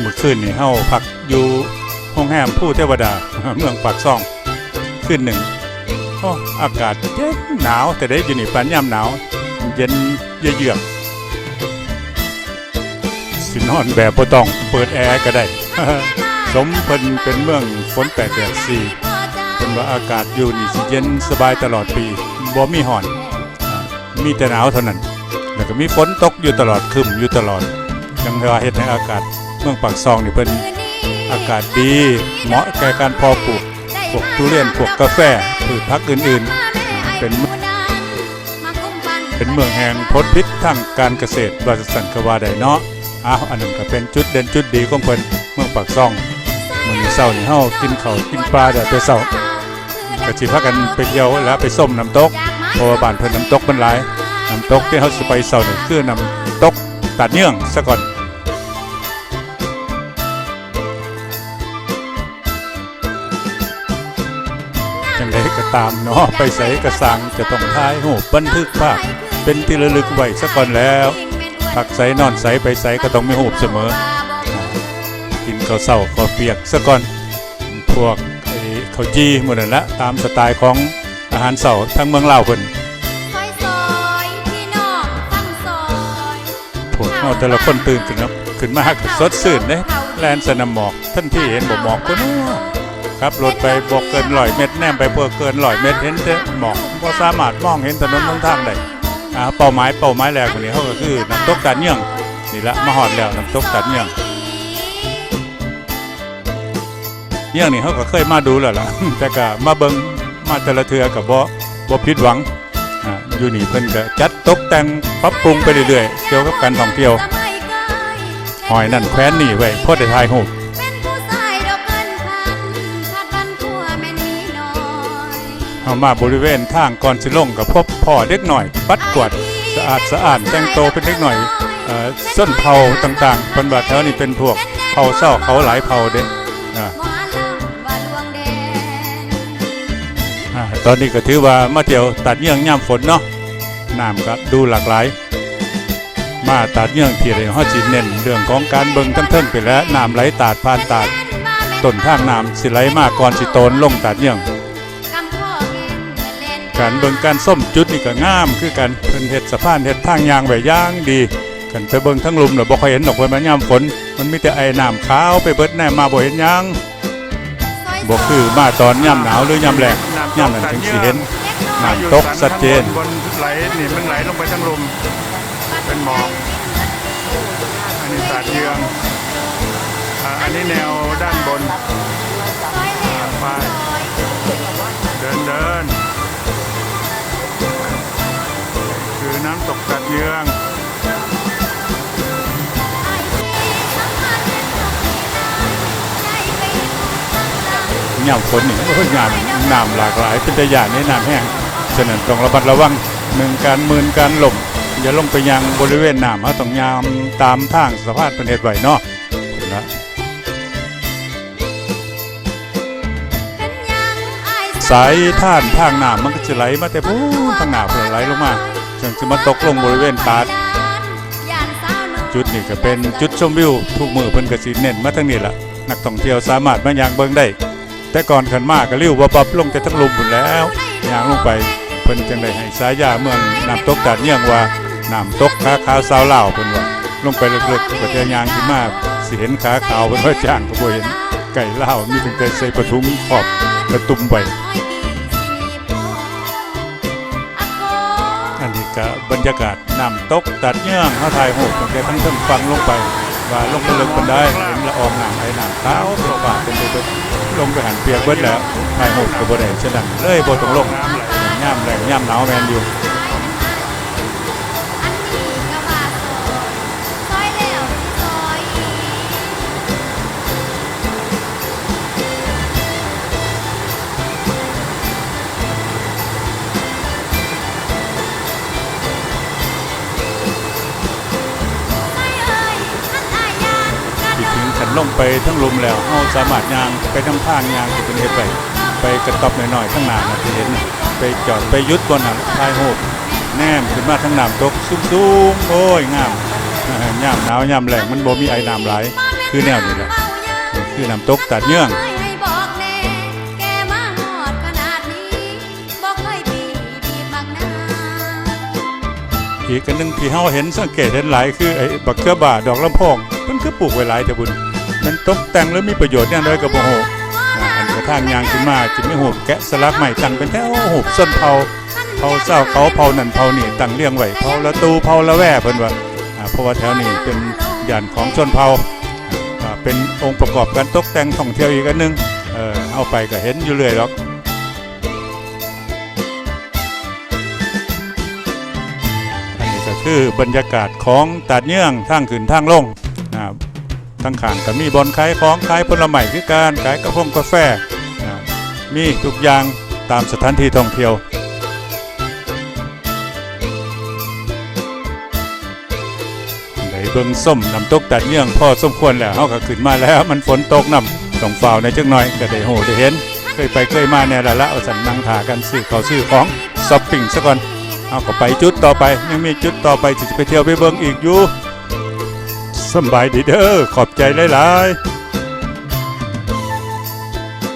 เมื่อคืนนี่เฮาพักอยู่ห้องแฮมผู้เทวดาเมืองปากซ่องคืนหนึ่งโอ้อากาศเย็นหนาวแต่ได้อยู่นี่ปานยามหนาว เย็นเยือกสินอนแบบบ่ต้องเปิดแอร์ก็ได้ สมเพิ่นเป็นเมืองฝนแปดแดดสี่เพิ่นว่าอากาศอยู่นี่สิเย็นสบายตลอดปีบ่มีห่อน มีแต่หนาวเท่านั้น แล้วก็มีฝนตกอยู่ตลอดคึมอยู่ตลอดจังว่าเฮ็ดให้อากาศ เมืองปากซองนี่เพิ่นอากาศดี เหมาะแก่การพอปลูกพวกทุเรียนพวกกาแฟพืชพักอื่นๆ เป็นเป็นเมืองแห่งพลพิษทางการเกษตรว่าสันกว่าไดเนาะอ้าวอันนั้นก็เป็นจุดเด่นจุดดีของเพิ่นเมืองปากซองมื้อนี้เช้านี่เฮากินข้าวกินปลาเดี๋ยวแต่เช้าก็สิพากันไปเที่ยวแล้วไปส้มน้ำตกเพราะว่าบ้านเพิ่นน้ำตกมันหลายน้ำตกที่เขาสิไปเช้านี่คือน้ำตกตัดเนื่องซะก่อน ตามเนาะไปใส่กระสังจะต้องถ่ายรูปบันทึกภาพเป็นที่ระลึกไว้ซะก่อนแล้วพักใส่นอนใส่ไปใส่ก็ต้องมีรูปเสมอ กินข้าวเช้าข้าวเปียกซะก่อนพวกไอ้ข้าวจีหมดนั่นละตามสไตล์ของอาหารเช้าทั้งเมืองลาวเพิ่นพวกเฮาแต่ละคนตื่นขึ้นเนาะขึ้นมาก็สดชื่นเด้แลนสนามหมอกท่านที่เห็นบ่หมอกก็นู้ ครับรถไปบ่เกิน100เมตรแนมไปบ่เกิน100เมตรเห็นแต่หมอกบ่สามารถมองเห็นถนนหนทางได้อ่าเป้าหมายเป้าหมายแรกวันนี้เฮาก็คือน้ำตกตาดเนื่องนี่ละมาฮอดแล้วน้ำตกตาดเนื่องเนื่องนี่เฮาก็เคยมาดูแล้วล่ะแต่ก็มาเบิ่งมาแต่ละเทือก็บ่บ่ผิดหวังอ่าอยู่นี่เพิ่นก็จัดตกแต่งปรับปรุงไปเรื่อยๆเกี่ยวกับการท่องเที่ยวหอยนั่นแคว้นนี่ไว้พ่อได้ถ่ายรู เอามาบริเวณทางก่อนสิลงกับพบพ่อเด็กหน่อย ปัดกวาดสะอาดสะอาดแต่งโตเป็นเด็กหน่อยส้นเผาต่างๆคนบาดแถวนี่เป็นพวกเผาเศร้าเขาหลายเผาเด้อ่าหมอลำว่าลวงแดนตอนนี้ก็ถือว่ามาเที่ยวตัดเยื่องย่ำฝนเนาะน้ำก็ดูหลากหลาย มาตัดเยื่องที่เรียกเขาจีเน้นเรื่องของการเบิ่งทั้งเทิงไปแล้วน้ำไหลตาดผ่านตาดต้นทางน้ำสิไหลมาก่อนสิโตนลงตัดเยื่อง การเบิ่งการส้มจุดนี่ก็งาม คือกันเพิ่นเฮ็ดสะพานเฮ็ดทางยางไว้ย่างดีกันไปเบิ่งทั้งลุมน่ะบ่ค่อยเห็นดอกเพิ่นมายามฝน มันมีแต่ไอ้น้ำขาวไปเบิดแน่มาบ่เห็นหยังบ่คือมาตอนยามหนาวหรือยามแล้งยามนั้นจึงสิเห็นน้ำตกชัดเจนบนไหลนี่มันไหลลงไปทั้งลมเป็นหมอกอันนี้ตาดเยืองอันนี้แนวด้านบนไปเดินเดิน คือน้ำตกตาดเยืองยามฝนนี่โอ้ยยามน้ำหลากหลาย เป็นตะยานในน้ำแห้งฉะนั้นต้องระมัดระวังหนึ่งการมืนการหลมอย่าลงไปยังบริเวณน้ำเฮาต้องยามตามทางสะพานเป็นเฮ็ดไว้เนาะเห็นละ สายท่านทางน้ำมันก็จะไหลมาแต่พูนทางหน้าเพื่อไหลลงมาจนจะมาตกลงบริเวณตาดจุดนี้ก็เป็นจุดชมวิวทุกมือเพิ่นก็สิเน้นมาทางนี้ล่ะนักท่องเที่ยวสามารถมาย่างเบิ่งได้ แต่ก่อนขันมากก็ลิ้ววับๆลงแต่ทั้งลุมพุ่แล้วย่างลงไปเพิ่นจังได้ให้สายยาเมืองน้ำตกตาดเนียงว่าน้ำตกขาขาวสาวเล่าเพิ่นว่าลงไปลึกๆก็จะย่างขึ้นมาสิเห็นขาขาวเพิ่นว่าจ้างก็บ่เห็นไก่เล่ามีตั้งแต่ใส่ประทุมขอบกระตุ้มไว้ กับบรรยากาศน้ำตกตัดเยื่องเขาถ่ายหูปตั้งแต่ทั้งเทิงฟังลงไป ว่าลงไปลึกมันได้เห็นละอองน้ำไอ้น้ำขาเป็นปากเป็นตัวลงไปหันเปียกเบิดแล้วถ่ายหูปก็บ่ได้ฉะนั้นเลยบ่ต้องลงย่ำแรงย่ำหนาวแมนอยู่ ลงไปทั้งลุมแล้วเฮาสามารถยางไปทำทางยางที่เป็นเฮ็ดไปไปกระต๊อบหน่อยๆทั้งหน้านะที่เห็นนะไปจอดไปยุดบนน่ะถ่ายรูปแนมขึ้นมาทั้งน้ำตกสูงๆโอ้ยงามอ่าย่ำหนาวยามแรงมันบ่มีไอ้น้ำไหลคือแนวนี้แหละคือน้ำตกตัดเยื่องอีกอันนึงที่เฮาเห็นสังเกตเห็นหลายคือไอ้บักเขือบ่าดอกลำโพงเพิ่นคือปลูกไว้หลายแต่บุญ มันตกแต่งหรือมีประโยชน์แนวใดก็บ่ฮู้อ่าอันกระทางยางขึ้นมาจะมีหูแกะสลักใหม่ตั้งเป็นแถวหูส้นเผาเผาเศร้าเขาเผานั่นเผานี่ตั้งเรียงไว้เผาละตูเผาละแว่เพิ่นว่าเพราะว่าแถวนี้เป็นย่านของชนเผาเป็นองค์ประกอบการตกแต่งท่องเที่ยวอีกอันนึงเออเอาไปก็เห็นอยู่เรื่อยหรอกอันนี้ก็คือบรรยากาศของตาดเยื่องทางขึ้นทางลงนะครับ ทั้งขางก็มีบอนขายของขายผลไม้คือการขายกาแฟกาแฟนะครับมีทุกอย่างตามสถานที่ท่องเที่ยวได้เบิ่งส้มน้ำตกตัดเยื่องพอสมควรแล้วเฮาก็ขึ้นมาแล้วมันฝนตกน้ำต้องฝ่าวในจักหน่อยก็ได้โหได้เห็น เคยไปเคยมาแน่ละละเอาสันนั่งถากันซื้อข้าซื้อของช้อปปิ้งซะก่อนเอาก็ไปจุดต่อไปยังมีจุดต่อไปจะไปเที่ยวไปเบิ่งอีกอยู่ สบายดีเด้อขอบใจหลาย ๆ